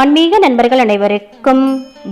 ஆன்மீக நண்பர்கள் அனைவருக்கும்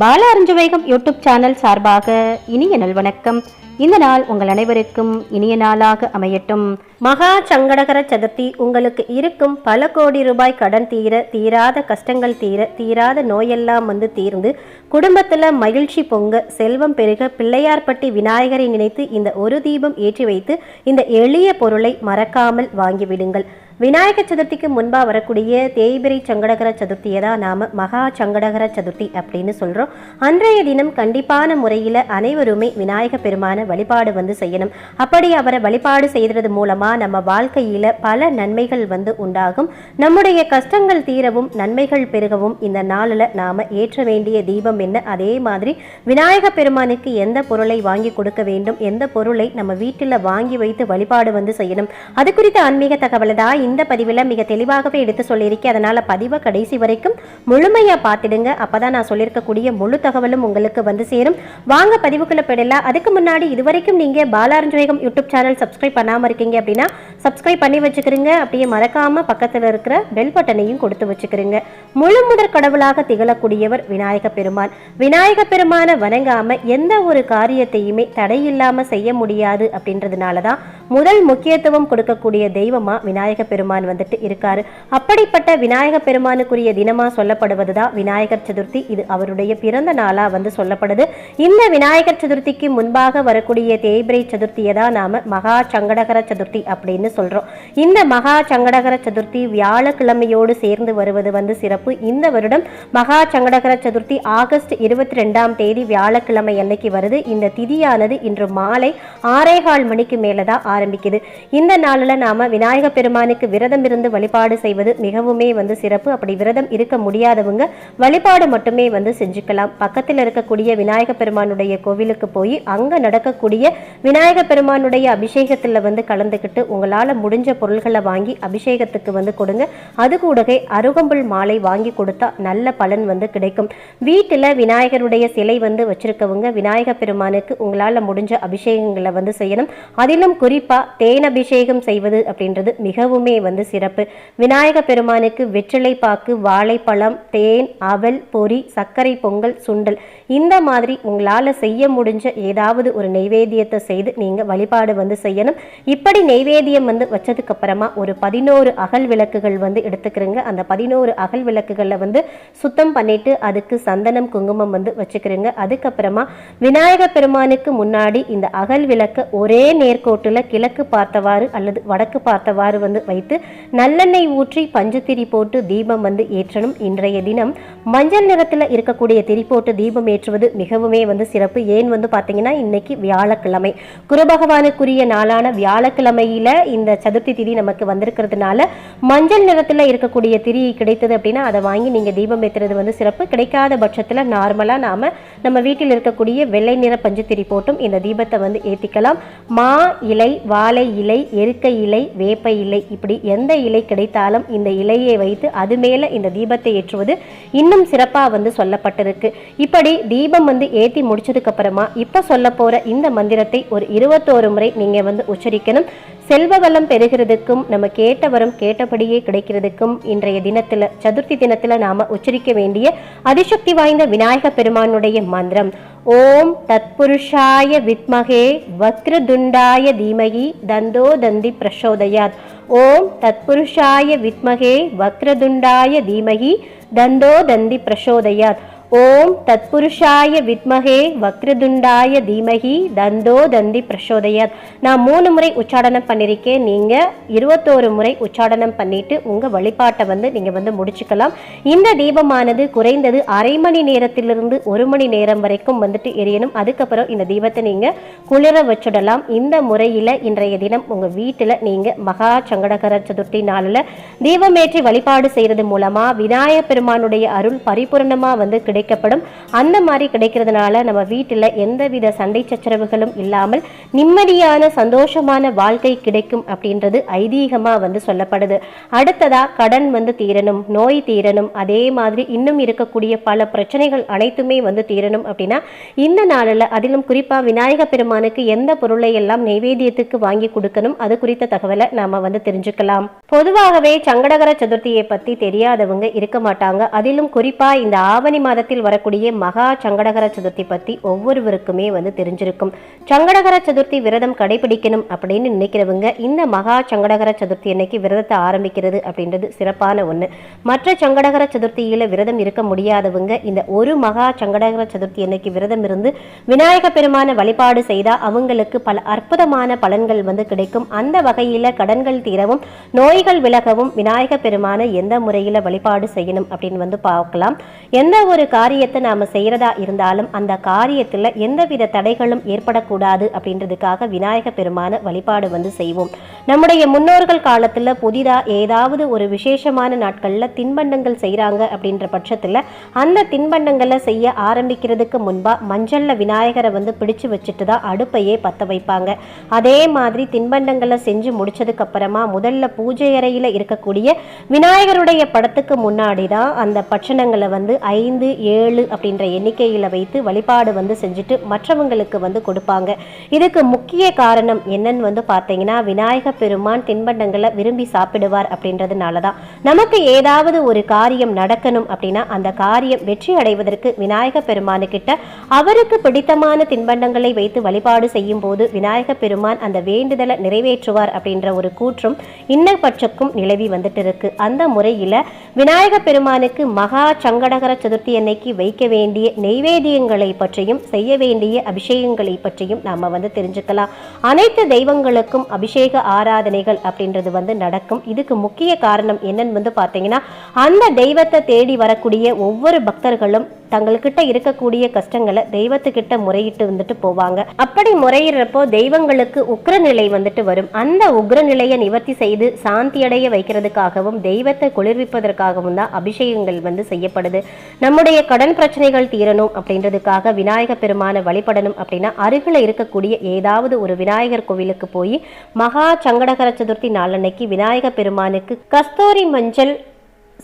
பால அருஞ்சுவேகம் யூடியூப் சேனல் சார்பாக இனிய நல்வணக்கம் இந்த நாள் உங்கள் அனைவருக்கும் இனிய நாளாக அமையட்டும். மகா சங்கடகர சதுர்த்தி உங்களுக்கு இருக்கும் பல கோடி ரூபாய் கடன் தீர தீராத கஷ்டங்கள் தீர தீராத நோயெல்லாம் வந்து தீர்ந்து குடும்பத்தில் மகிழ்ச்சி பொங்க செல்வம் பெருக பிள்ளையார்பட்டி விநாயகரை நினைத்து இந்த ஒரு தீபம் ஏற்றி வைத்து இந்த எளிய பொருளை மறக்காமல் வாங்கிவிடுங்கள். விநாயக சதுர்த்திக்கு முன்பாக வரக்கூடிய தேய்பிரை சங்கடகர சதுர்த்தியை தான் நாம் மகா சங்கடகர சதுர்த்தி அப்படின்னு சொல்கிறோம் அன்றைய தினம் கண்டிப்பான முறையில் அனைவருமே விநாயக பெருமான வழிபாடு வந்து செய்யணும். அப்படி அவரை வழிபாடு செய்கிறது மூலமாக நம்ம வாழ்க்கையில் பல நன்மைகள் வந்து உண்டாகும். நம்முடைய கஷ்டங்கள் தீரவும் நன்மைகள் பெருகவும் இந்த நாளில் நாம் ஏற்ற வேண்டிய தீபம் என்ன? அதே மாதிரி விநாயக பெருமானுக்கு எந்த பொருளை வாங்கி கொடுக்க வேண்டும்? எந்த பொருளை நம்ம வீட்டில் வாங்கி வைத்து வழிபாடு வந்து செய்யணும்? அது குறித்த ஆன்மீக தகவலை தான் இந்த பதிவில் மிக தெளிவாகவே எடுத்து சொல்லியிருக்கேன் அதனால் பதிவை கடைசி வரைக்கும் முழுமையாக பார்த்துடுங்க. அப்போ தான் நான் சொல்லியிருக்கக்கூடிய முழு தகவலும் உங்களுக்கு வந்து சேரும். வாங்க பதிவுக்குள்ள போயிடலாம். அதுக்கு முன்னாடி இதுவரைக்கும் நீங்கள் பாலாரஞ்சவேகம் யூடியூப் சேனல் சப்ஸ்கிரைப் பண்ணாமல் இருக்கீங்க அப்படின்னா சப்ஸ்கிரைப் பண்ணி வச்சுக்கிறீங்க அப்படியே மறக்காமல் பக்கத்தில் இருக்கிற பெல் பட்டனையும் கொடுத்து வச்சுக்கிறீங்க முழு முதற் கடவுளாக திகழக்கூடியவர் விநாயக பெருமான். விநாயக பெருமானை வணங்காம எந்த ஒரு காரியத்தையுமே தடையில்லாமல் செய்ய முடியாது அப்படின்றதுனால தான் முதல் முக்கியத்துவம் கொடுக்கக்கூடிய தெய்வமாக விநாயக பெருமான் பெருமான் வந்துட்டு இருக்காரு. அப்படிப்பட்ட விநாயக பெருமானுக்குரிய தினமா சொல்லப்படுவது தான் விநாயகர் சதுர்த்தி. இது அவருடைய பிறந்த நாளா வந்து சொல்லப்படுது. இந்த விநாயகர் சதுர்த்திக்கு முன்பாக வரக்கூடிய தேய்பிரை சதுர்த்தியை தான் நாம மகா சங்கடகர சதுர்த்தி அப்படின்னு சொல்றோம். இந்த மகா சங்கடகர சதுர்த்தி வியாழக்கிழமையோடு சேர்ந்து வருவது வந்து சிறப்பு. இந்த வருடம் மகா சங்கடகர சதுர்த்தி ஆகஸ்ட் இருபத்தி ரெண்டாம் தேதி வியாழக்கிழமை அன்னைக்கு வருது. இந்த திதியானது இன்று மாலை ஆறேகால் மணிக்கு மேலே தான் ஆரம்பிக்குது. இந்த நாளில் நாம விநாயக பெருமானுக்கு விரதம் இருந்து வழிபாடு செய்வது மிகவுமே வந்து சிறப்பு. அப்படி விரதம் இருக்க முடியாதவங்க வழிபாடு மட்டுமே வந்து செஞ்சுக்கலாம். பக்கத்தில் இருக்கக்கூடிய விநாயக பெருமானுடைய கோவிலுக்கு போய் அங்க நடக்கக்கூடிய விநாயக பெருமானுடைய அபிஷேகத்தில் வந்து கலந்துக்கிட்டு உங்களால் முடிஞ்ச பொருள்களை வாங்கி அபிஷேகத்துக்கு வந்து கொடுங்க. அது கூடவே அருகம்புல் மாலை வாங்கி கொடுத்தா நல்ல பலன் வந்து கிடைக்கும். வீட்டில் விநாயகருடைய சிலை வந்து வச்சிருக்கவங்க விநாயக பெருமானுக்கு உங்களால் முடிஞ்ச அபிஷேகங்களை வந்து செய்யணும். அதிலும் குறிப்பாக தேன் அபிஷேகம் செய்வது அப்படின்றது மிகவுமே வந்து சிறப்பு. விநாயக பெருமானுக்கு வெற்றிலை பாக்கு வாழைப்பழம் தேன் அவல் பொரி சர்க்கரை பொங்கல் சுண்டல். இந்த மாதிரி உங்களால் செய்ய முடிஞ்ச ஏதாவது ஒரு நெய்வேத்தியத்தை செய்து நீங்கள் வழிபாடு வந்து செய்யணும். இப்படி நெய்வேத்தியம் வந்து வச்சதுக்கு அப்புறமா ஒரு பதினோரு அகல் விளக்குகள் வந்து எடுத்துக்கிறங்க. அந்த பதினோரு அகல் விளக்குகளில் வந்து சுத்தம் பண்ணிட்டு அதுக்கு சந்தனம் குங்குமம் வந்து வச்சுக்கிறங்க. அதுக்கப்புறமா விநாயக பெருமானுக்கு முன்னாடி இந்த அகல் விளக்கு ஒரே நேர்கோட்டில் கிழக்கு பார்த்தவாறு அல்லது வடக்கு பார்த்தவாறு வந்து வைத்து நல்லெண்ணெய் ஊற்றி பஞ்சுத்திரி போட்டு தீபம் வந்து ஏற்றணும். இன்றைய தினம் மஞ்சள் நிறத்தில் இருக்கக்கூடிய திரி போட்டு தீபம் ஏற்றுவது மிகவுமே வந்து சிறப்பு. ஏன் வந்து பார்த்தீங்கன்னா இன்னைக்கு வியாழக்கிழமை. குருபகவானுக்குரிய நாளான வியாழக்கிழமையில இந்த சதுர்த்தி திதி நமக்கு வந்திருக்கிறதுனால மஞ்சள் நிறத்தில் இருக்கக்கூடிய திரி கிடைத்தது அப்படின்னா அதை வாங்கி நீங்கள் தீபம் ஏற்றுறது வந்து சிறப்பு. கிடைக்காத பட்சத்தில் நார்மலாக நாம நம்ம வீட்டில் இருக்கக்கூடிய வெள்ளை நிற பஞ்சுத்திரி போட்டும் இந்த தீபத்தை வந்து ஏற்றிக்கலாம் மா இலை வாழை இலை எருக்கை இலை வேப்ப இலை இப்படி எந்த இலை கிடைத்தாலும் இந்த இலையை வைத்து அது மேலே இந்த தீபத்தை ஏற்றுவது இன்னும் சிறப்பாக வந்து சொல்லப்பட்டிருக்கு. இப்படி தீபம் வந்து ஏற்றி முடிச்சதுக்கப்புறமா இப்போ சொல்ல போகிற இந்த மந்திரத்தை ஒரு இருபத்தோரு முறை நீங்கள் வந்து உச்சரிக்கணும். செல்வ வளம் பெறுகிறதுக்கும் நம்ம கேட்ட வரம் கேட்டபடியே கிடைக்கிறதுக்கும் இன்றைய தினத்தில் சதுர்த்தி தினத்தில் நாம் உச்சரிக்க வேண்டிய அதிசக்தி வாய்ந்த விநாயக பெருமானுடைய மந்திரம். ஓம் தத்புருஷாய வித்மகே வக்ரதுண்டாய தீமகி தந்தோ தந்தி பிரசோதயாத். ஓம் தத்புருஷாய வித்மகே வக்ரதுண்டாய தீமகி தந்தோ தந்தி பிரசோதயாத். ஓம் தத்புருஷாய வித்மகே வக்ரதுண்டாய தீமகி தந்தோ தந்தி பிரசோதயத் நான் மூணு முறை உச்சாடனம் பண்ணியிருக்கேன் நீங்கள் இருபத்தோரு முறை உச்சாடனம் பண்ணிட்டு உங்கள் வழிபாட்டை வந்து நீங்கள் வந்து முடிச்சுக்கலாம். இந்த தீபமானது குறைந்தது அரை மணி நேரத்திலிருந்து ஒரு மணி நேரம் வரைக்கும் வந்துட்டு எரியணும். அதுக்கப்புறம் இந்த தீபத்தை நீங்கள் குளிர வச்சுடலாம். இந்த முறையில் இன்றைய தினம் உங்கள் வீட்டில் நீங்கள் மகா சங்கடகர சதுர்த்தி நாளில் தீபமேற்றி வழிபாடு செய்கிறது மூலமாக விநாயகப் பெருமானுடைய அருள் பரிபூரணமாக வந்து கிடைக்கும். கிடைக்கப்படும். அந்த மாதிரி கிடைக்கிறதுனால நம்ம வீட்டில் எந்தவித சண்டை சச்சரவுகளும் இல்லாமல் நிம்மதியான சந்தோஷமான வாழ்க்கை கிடைக்கும் அப்படின்றது ஐதீகமாக வந்து சொல்லப்படுது. அடுத்ததாக கடன் வந்து தீரணும் நோய் தீரணும். அதே மாதிரி இன்னும் இருக்கக்கூடிய பல பிரச்சனைகள் அனைத்துமே வந்து தீரணும் அப்படின்னா இந்த நாளில் அதிலும் குறிப்பாக விநாயக பெருமானுக்கு எந்த பொருளை எல்லாம் நைவேத்தியத்துக்கு வாங்கி கொடுக்கணும் அது குறித்த தகவலை நாம் வந்து தெரிஞ்சுக்கலாம். பொதுவாகவே சங்கடகர சதுர்த்தியை பற்றி தெரியாதவங்க இருக்க மாட்டாங்க. அதிலும் குறிப்பாக இந்த ஆவணி மாதத்தை காலத்தில் வரக்கூடிய மகா சங்கடகர சதுர்த்தி பற்றி ஒவ்வொருவருக்குமே வந்து தெரிஞ்சிருக்கும். சங்கடகர சதுர்த்தி விரதம் கடைபிடிக்கணும் அப்படின்னு நினைக்கிறவங்க இந்த மகா சங்கடகர சதுர்த்தி அன்னைக்கு விரதத்தை ஆரம்பிக்கிறது அப்படின்றது சிறப்பான ஒன்று மற்ற சங்கடகர சதுர்த்தியில் விரதம் இருக்க முடியாதவங்க இந்த ஒரு மகா சங்கடகர சதுர்த்தி அன்னைக்கு விரதம் இருந்து விநாயக பெருமான வழிபாடு செய்தால் அவங்களுக்கு பல அற்புதமான பலன்கள் வந்து கிடைக்கும். அந்த வகையில் கடன்கள் தீரவும் நோய்கள் விலகவும் விநாயக பெருமான எந்த முறையில் வழிபாடு செய்யணும் அப்படின்னு வந்து பார்க்கலாம். எந்த ஒரு காரியத்தை நாம் செய்கிறதா இருந்தாலும் அந்த காரியத்தில் எந்தவித தடைகளும் ஏற்படக்கூடாது அப்படின்றதுக்காக விநாயக பெருமான வழிபாடு வந்து செய்வோம். நம்முடைய முன்னோர்கள் காலத்தில் புதிதாக ஏதாவது ஒரு விசேஷமான நாட்களில் தின்பண்டங்கள் செய்கிறாங்க அப்படின்ற பட்சத்தில் அந்த தின்பண்டங்களை செய்ய ஆரம்பிக்கிறதுக்கு முன்பாக மஞ்சளில் விநாயகரை வந்து பிடிச்சு வச்சுட்டு தான் அடுப்பையே பற்ற வைப்பாங்க. அதே மாதிரி தின்பண்டங்களை செஞ்சு முடிச்சதுக்கப்புறமா முதல்ல பூஜை அறையில் இருக்கக்கூடிய விநாயகருடைய படத்துக்கு முன்னாடி தான் அந்த பட்சணங்களை வந்து ஐந்து ஏழு அப்படின்ற எண்ணிக்கையில் வைத்து வழிபாடு வந்து செஞ்சுட்டு மற்றவங்களுக்கு வந்து கொடுப்பாங்க. இதுக்கு முக்கிய காரணம் என்னன்னு வந்து பார்த்தீங்கன்னா விநாயக பெருமான் தின்பண்டங்களை விரும்பி சாப்பிடுவார் அப்படின்றதுனால தான் நமக்கு ஏதாவது ஒரு காரியம் நடக்கணும் அப்படின்னா அந்த காரியம் வெற்றி அடைவதற்கு விநாயக பெருமானுக்கிட்ட அவருக்கு பிடித்தமான தின்பண்டங்களை வைத்து வழிபாடு செய்யும் போது விநாயக பெருமான் அந்த வேண்டுதலை நிறைவேற்றுவார் அப்படின்ற ஒரு கூற்றும் இன்னபட்சக்கும் நிலவி வந்துட்டு இருக்கு. அந்த முறையில் விநாயக பெருமானுக்கு மகா சங்கடகர சதுர்த்தி அன்னைக்கு வைக்க வேண்டிய நெய்வேதியங்களை பற்றியும் செய்ய வேண்டிய அபிஷேகங்களை பற்றியும் நாம் வந்து தெரிஞ்சுக்கலாம். அனைத்து தெய்வங்களுக்கும் அபிஷேக ஆராதனைகள் அப்படின்றது வந்து நடக்கும். இதுக்கு முக்கிய காரணம் என்னன்னு வந்து பார்த்தீங்கன்னா அந்த தெய்வத்தை தேடி வரக்கூடிய ஒவ்வொரு பக்தர்களும் தங்கள்கிட்ட இருக்கக்கூடிய கஷ்டங்களை தெய்வத்துக்கிட்ட முறையிட்டு வந்துட்டு போவாங்க. அப்படி முறையிடுறப்போ தெய்வங்களுக்கு உக்ரநிலை வந்துட்டு வரும். அந்த உக்ரநிலையை நிவர்த்தி செய்து சாந்தி அடைய வைக்கிறதுக்காகவும் தெய்வத்தை குளிர்விப்பதற்காகவும் தான் அபிஷேகங்கள் வந்து செய்யப்படுது. நம்முடைய கடன் பிரச்சனைகள் தீரணும் அப்படின்றதுக்காக விநாயக பெருமானை வழிபடணும் அப்படின்னா அருகில் இருக்கக்கூடிய ஏதாவது ஒரு விநாயகர் கோவிலுக்கு போய் மகா சங்கடகர சதுர்த்தி நாளன்னைக்கு விநாயக பெருமானுக்கு கஸ்தூரி மஞ்சள்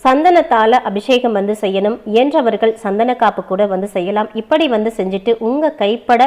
சந்தனத்தால் அபிஷேகம் வந்து செய்யணும் இயன்றவர்கள் சந்தன காப்பு கூட வந்து செய்யலாம். இப்படி வந்து செஞ்சுட்டு உங்கள் கைப்பட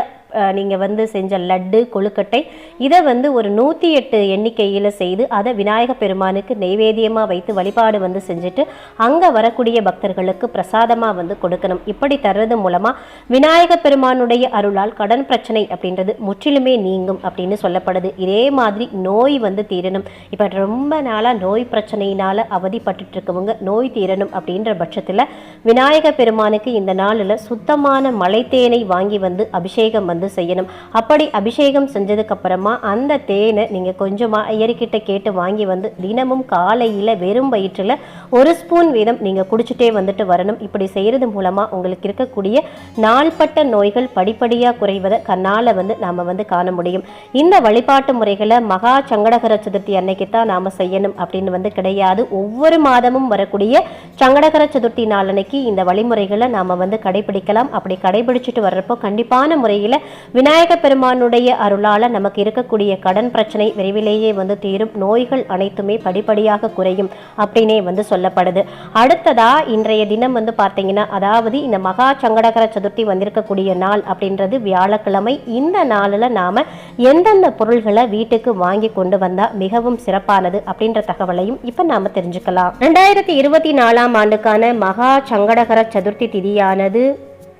நீங்கள் வந்து செஞ்ச லட்டு கொழுக்கட்டை இதை வந்து ஒரு நூற்றி எட்டு எண்ணிக்கையில் செய்து அதை விநாயக பெருமானுக்கு நெய்வேத்தியமாக வைத்து வழிபாடு வந்து செஞ்சுட்டு அங்கே வரக்கூடிய பக்தர்களுக்கு பிரசாதமாக வந்து கொடுக்கணும். இப்படி தர்றது மூலமாக விநாயக பெருமானுடைய அருளால் கடன் பிரச்சனை அப்படின்றது முற்றிலுமே நீங்கும் அப்படின்னு சொல்லப்படுது. இதே மாதிரி நோய் வந்து தீரணும். இப்போ ரொம்ப நாளாக நோய் பிரச்சனையினால் அவதிப்பட்டு இருக்கவங்க நோய் தீரணும் அப்படின்ற பட்சத்தில் விநாயக பெருமானுக்கு இந்த நாளில் சுத்தமான மலைத்தேனை வாங்கி வந்து அபிஷேகம் வந்து செய்யணும். அப்படி அபிஷேகம் செஞ்சதுக்கு அப்புறமா அந்த தேனை நீங்கள் கொஞ்சமாக ஐயர்கிட்ட கேட்டு வாங்கி வந்து தினமும் காலையில் வெறும் வயிற்றில் ஒரு ஸ்பூன் வீதம் நீங்கள் குடிச்சிட்டே வந்துட்டு வரணும். இப்படி செய்கிறது மூலமாக உங்களுக்கு இருக்கக்கூடிய நாள்பட்ட நோய்கள் படிப்படியாக குறைவதை கண்ணால் வந்து நாம் வந்து காண முடியும். இந்த வழிபாட்டு முறைகளை மகா சங்கடகர சதுர்த்தி அன்னைக்கு தான் நாம் செய்யணும் அப்படின்னு வந்து கிடையாது. ஒவ்வொரு மாதமும் வரக்கூடிய சங்கடகர சதுர்த்தி நாளன்னைக்கு இந்த வழிமுறைகளை நாம் வந்து கடைபிடிக்கலாம். அப்படி கடைபிடிச்சிட்டு வர்றப்போ கண்டிப்பான முறையில் விநாயக பெருமானுடைய அருளால் நமக்கு இருக்கக்கூடிய கடன் பிரச்சனை விரைவிலேயே வந்து தீரும். நோய்கள் அனைத்துமே படிப்படியாக குறையும் அப்படின்னே வந்து சொல்லப்படுது. அடுத்ததா இன்றைய தினம் வந்து பார்த்தீங்கன்னா அதாவது இந்த மகா சங்கடகர சதுர்த்தி வந்திருக்கக்கூடிய நாள் அப்படின்றது வியாழக்கிழமை. இந்த நாளில் நாம் எந்தெந்த பொருள்களை வீட்டுக்கு வாங்கி கொண்டு வந்தால் மிகவும் சிறப்பானது அப்படின்ற தகவலையும் இப்போ நாம் தெரிஞ்சுக்கலாம். ரெண்டாயிரத்தி இருபத்தி நாலாம் ஆண்டுக்கான மகா சங்கடகர சதுர்த்தி திதியானது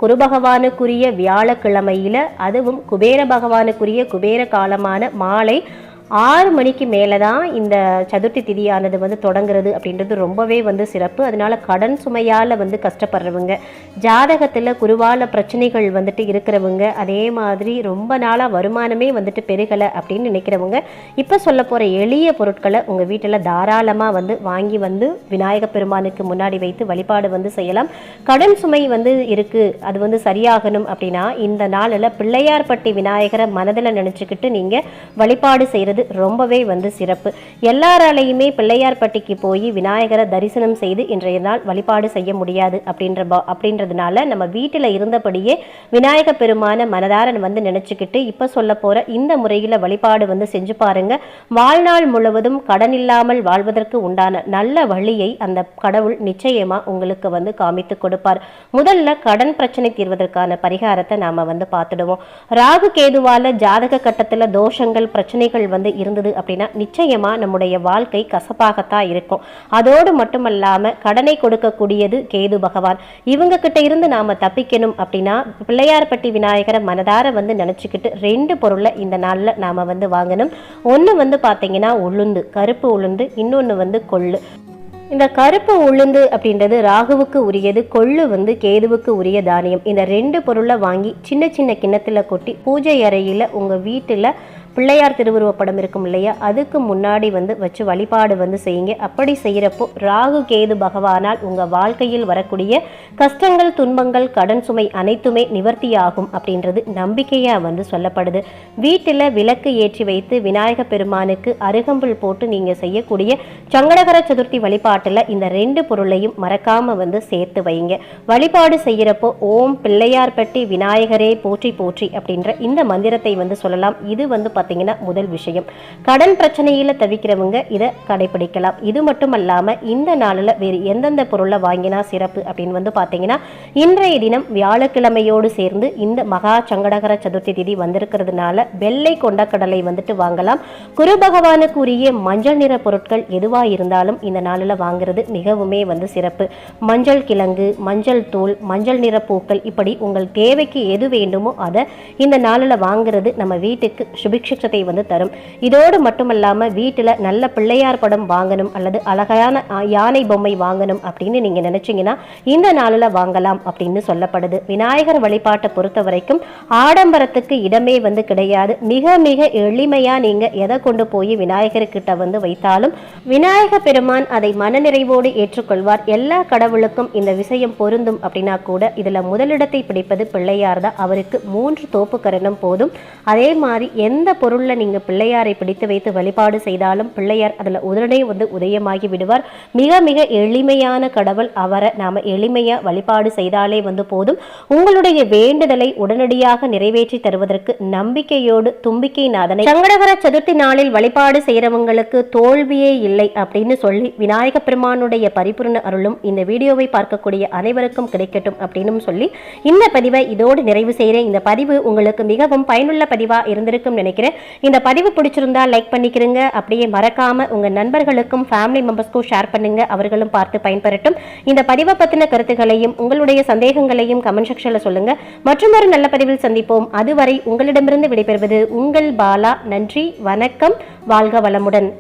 குரு பகவானுக்குரிய வியாழக்கிழமையில் அதுவும் குபேர பகவானுக்குரிய குபேர காலமான மாலை ஆறு மணிக்கு மேலே தான் இந்த சதுர்த்தி திதியானது வந்து தொடங்குறது அப்படின்றது ரொம்பவே வந்து சிறப்பு. அதனால கடன் சுமையால் வந்து கஷ்டப்படுறவங்க ஜாதகத்தில் குருவால பிரச்சனைகள் வந்துட்டு இருக்கிறவங்க அதே மாதிரி ரொம்ப நாளாக வருமானமே வந்துட்டு பெருகலை அப்படின்னு நினைக்கிறவங்க இப்போ சொல்ல போகிற எளிய பொருட்களை உங்கள் வீட்டில் தாராளமாக வந்து வாங்கி வந்து விநாயக பெருமானுக்கு முன்னாடி வைத்து வழிபாடு வந்து செய்யலாம். கடன் சுமை வந்து இருக்குது அது வந்து சரியாகணும் அப்படின்னா இந்த நாளில் பிள்ளையார்பட்டி விநாயகரை மனதில் நினச்சிக்கிட்டு நீங்கள் வழிபாடு செய்கிறது அப்படின்றது ரொம்பவே வந்து சிறப்பு. எல்லாராலையுமே பிள்ளையார்பட்டிக்கு போய் விநாயகரை தரிசனம் செய்து இன்றைய நாள் வழிபாடு செய்ய முடியாது அப்படின்ற அப்படின்றதுனால நம்ம வீட்டில் இருந்தபடியே விநாயக பெருமான மனதாரன் வந்து நினச்சிக்கிட்டு இப்போ சொல்ல போகிற இந்த முறையில் வழிபாடு வந்து செஞ்சு பாருங்க. வாழ்நாள் முழுவதும் கடன் இல்லாமல் வாழ்வதற்கு உண்டான நல்ல வழியை அந்த கடவுள் நிச்சயமாக உங்களுக்கு வந்து காமித்து கொடுப்பார். முதல்ல கடன் பிரச்சனை தீர்வதற்கான பரிகாரத்தை நாம் வந்து பார்த்துடுவோம். ராகு கேதுவால ஜாதக கட்டத்தில் தோஷங்கள் பிரச்சனைகள் வந்து இருந்தது அப்படின்னா நிச்சயமா நம்முடைய வாழ்க்கை கசப்பாகத்தான் இருக்கும். அதோடு மட்டுமல்லாமல் கடனை கொடுக்கக்கூடியது கேது பகவான். இவங்க கிட்ட இருந்து நாம தப்பிக்கணும் அப்படின்னா பிள்ளையார்பட்டி விநாயகரை மனதார வந்து நினச்சிக்கிட்டு ரெண்டு பொருளை இந்த நாள்ல நாம வந்து வாங்கணும். ஒன்று வந்து பார்த்தீங்கன்னா உளுந்து கருப்பு உளுந்து இன்னொன்னு வந்து கொள்ளு. இந்த கருப்பு உளுந்து அப்படின்றது ராகுவுக்கு உரியது கொள்ளு வந்து கேதுவுக்கு உரிய தானியம். இந்த ரெண்டு பொருளை வாங்கி சின்ன சின்ன கிண்ணத்தில் கொட்டி பூஜை அறையில் உங்கள் வீட்டில் பிள்ளையார் திருவுருவப்படம் இருக்கும் இல்லையா? அதுக்கு முன்னாடி வந்து வச்சு வழிபாடு வந்து செய்யுங்க. அப்படி செய்கிறப்போ ராகு கேது பகவானால் உங்கள் வாழ்க்கையில் வரக்கூடிய கஷ்டங்கள் துன்பங்கள் கடன் சுமை அனைத்துமே நிவர்த்தியாகும் அப்படின்றது நம்பிக்கையாக வந்து சொல்லப்படுது. வீட்டில் விளக்கு ஏற்றி வைத்து விநாயக பெருமானுக்கு அருகம்புல் போட்டு நீங்கள் செய்யக்கூடிய சங்கடகர சதுர்த்தி வழிபாட்டில் இந்த ரெண்டு பொருளையும் மறக்காம வந்து சேர்த்து வைங்க. வழிபாடு செய்கிறப்போ ஓம் பிள்ளையார்பட்டி விநாயகரே போற்றி போற்றி அப்படின்ற இந்த மந்திரத்தை வந்து சொல்லலாம். இது வந்து பார்த்தீங்கன்னா முதல் விஷயம். கடன் பிரச்சனையில் தவிக்கிறவங்க இதை கடைபிடிக்கலாம் இது மட்டும் அல்லாமல் இந்த நாளில் வேறு எந்தெந்த பொருளை வாங்கினா சிறப்பு அப்படின்னு வந்து பார்த்தீங்கன்னா இன்றைய தினம் வியாழக்கிழமையோடு சேர்ந்து இந்த மகா சங்கடகர சதுர்த்தி திதி வந்திருக்கிறதுனால வெள்ளை கொண்டக்கடலை வந்துட்டு வாங்கலாம். குரு பகவானுக்கு உரிய மஞ்சள் நிற பொருட்கள் எதுவாக இருந்தாலும் இந்த நாளில் வாங்குறது மிகவுமே வந்து சிறப்பு. மஞ்சள் கிழங்கு மஞ்சள் தூள் மஞ்சள் நிற பூக்கள் இப்படி உங்கள் தேவைக்கு எது வேண்டுமோ அதை இந்த நாளில் வாங்குறது நம்ம வீட்டுக்கு சுபிக்ஷ சுபிக்ஷத்தை வந்து தரும். இதோடு மட்டுமல்லாமல் வீட்டில் நல்ல பிள்ளையார் படம் வாங்கணும் அல்லது அழகான யானை பொம்மை வாங்கணும் அப்படின்னு நீங்கள் நினச்சிங்கன்னா இந்த நாளில் வாங்கலாம் அப்படின்னு சொல்லப்படுது. விநாயகர் வழிபாட்டை பொறுத்த வரைக்கும் ஆடம்பரத்துக்கு இடமே வந்து கிடையாது. மிக மிக எளிமையாக நீங்கள் எதை கொண்டு போய் விநாயகர்கிட்ட வந்து வைத்தாலும் விநாயக பெருமான் அதை மனநிறைவோடு ஏற்றுக்கொள்வார். எல்லா கடவுளுக்கும் இந்த விஷயம் பொருந்தும் அப்படின்னா கூட இதில் முதலிடத்தை பிடிப்பது பிள்ளையார் தான் அவருக்கு மூன்று தோப்பு கரணம் போதும். அதே மாதிரி எந்த பொருளில் நீங்கள் பிள்ளையாரை பிடித்து வைத்து வழிபாடு செய்தாலும் பிள்ளையார் அதில் உடனே வந்து உதயமாகி விடுவார். மிக மிக எளிமையான கடவுள் அவரை நாம் எளிமையாக வழிபாடு செய்தாலே வந்து போதும். உங்களுடைய வேண்டுதலை உடனடியாக நிறைவேற்றி தருவதற்கு நம்பிக்கையோடு தும்பிக்கை நாதனை சங்கடகர சதுர்த்தி நாளில் வழிபாடு செய்கிறவங்களுக்கு தோல்வியே இல்லை அப்படின்னு சொல்லி விநாயக பெருமானுடைய பரிபூர்ண அருளும் இந்த வீடியோவை பார்க்கக்கூடிய அனைவருக்கும் கிடைக்கட்டும் அப்படின்னு சொல்லி இந்த பதிவை இதோடு நிறைவு செய்கிறேன் இந்த பதிவு உங்களுக்கு மிகவும் பயனுள்ள பதிவாக இருந்திருக்கும் நினைக்கிறேன். இந்த பதிவு பிடிச்சிருந்தா லைக் பண்ணிக்கிறங்க அப்படியே மறக்காம உங்க நண்பர்களுக்கும் ஃபேமிலி மெம்பர்ஸ்க்கும் ஷேர் பண்ணுங்க. அவர்களும் பார்த்து பயன்பெறட்டும். இந்த பதிவை பத்தின கருத்துக்களையும் உங்களுடைய சந்தேகங்களையும் கமெண்ட் செக்ஷன்ல சொல்லுங்க. மற்றும் ஒரு நல்ல பதிவில் சந்திப்போம். அதுவரை உங்களிடமிருந்து விடைபெறுவது உங்கள் பாலா. நன்றி வணக்கம். வாழ்க வளமுடன்.